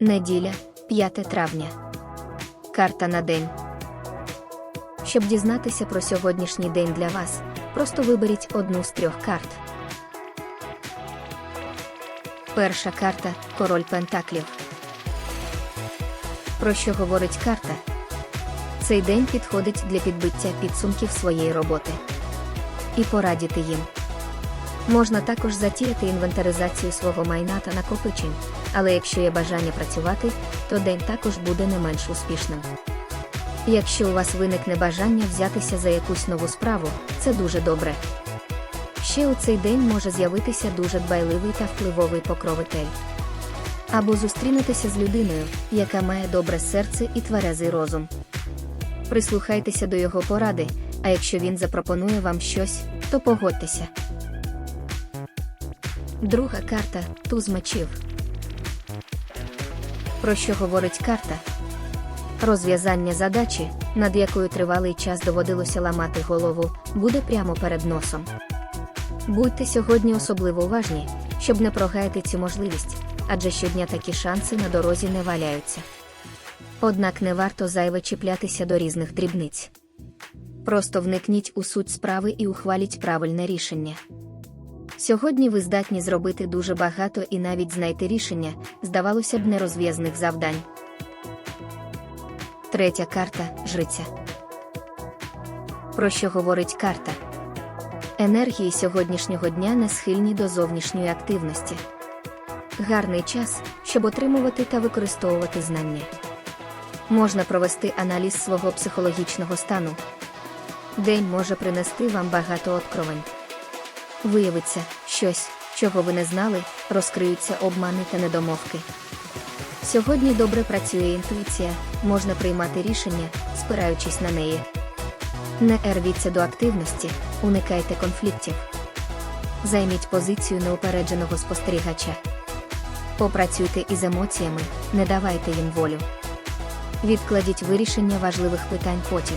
Неділя, 5 травня. Карта на день. Щоб дізнатися про сьогоднішній день для вас, просто виберіть одну з трьох карт. Перша карта Король Пентаклів. Про що говорить карта? Цей день підходить для підбиття підсумків своєї роботи і порадіти їм. Можна також затіяти інвентаризацію свого майна та накопичень, але якщо є бажання працювати, то день також буде не менш успішним. Якщо у вас виникне бажання взятися за якусь нову справу, це дуже добре. Ще у цей день може з'явитися дуже дбайливий та впливовий покровитель. Або зустрінетеся з людиною, яка має добре серце і тверезий розум. Прислухайтеся до його поради, а якщо він запропонує вам щось, то погодьтеся. Друга карта туз мечів. Про що говорить карта? Розв'язання задачі, над якою тривалий час доводилося ламати голову, буде прямо перед носом. Будьте сьогодні особливо уважні, щоб не прогаяти цю можливість, адже щодня такі шанси на дорозі не валяються. Однак не варто зайве чіплятися до різних дрібниць. Просто вникніть у суть справи і ухваліть правильне рішення. Сьогодні ви здатні зробити дуже багато і навіть знайти рішення, здавалося б, нерозв'язних завдань. Третя карта жриця. Про що говорить карта? Енергії сьогоднішнього дня не схильні до зовнішньої активності. Гарний час, щоб отримувати та використовувати знання. Можна провести аналіз свого психологічного стану. День може принести вам багато откровень. Виявиться щось, чого ви не знали, розкриються обмани та недомовки. Сьогодні добре працює інтуїція, можна приймати рішення, спираючись на неї. Не ервіться до активності, уникайте конфліктів. Займіть позицію неупередженого спостерігача. Попрацюйте із емоціями, не давайте їм волю. Відкладіть вирішення важливих питань потім.